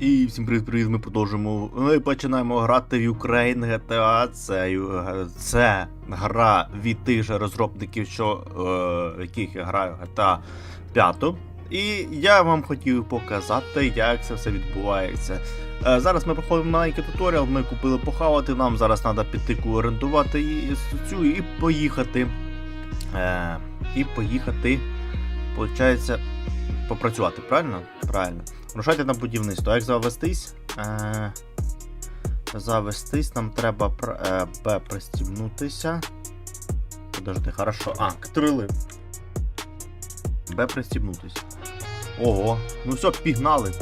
І всім привіт, привіт, ми продовжуємо. Ми починаємо грати в Ukraine GTA. Це, це гра від тих же розробників, що е, яких я граю GTA 5. І я вам хотів показати, як це все відбувається. Е, зараз ми проходимо маленький туторіал, ми купили похавати, нам зараз треба піти орендувати і, цю і поїхати. Е, і поїхати, виходить, попрацювати, правильно? Правильно. Рушайте на будівництво. Як завестись? Е, завестись, нам треба е, Б пристібнутися. Подожди, хорошо. А, крили. Б пристібнутися. Ого, ну все, пігнали.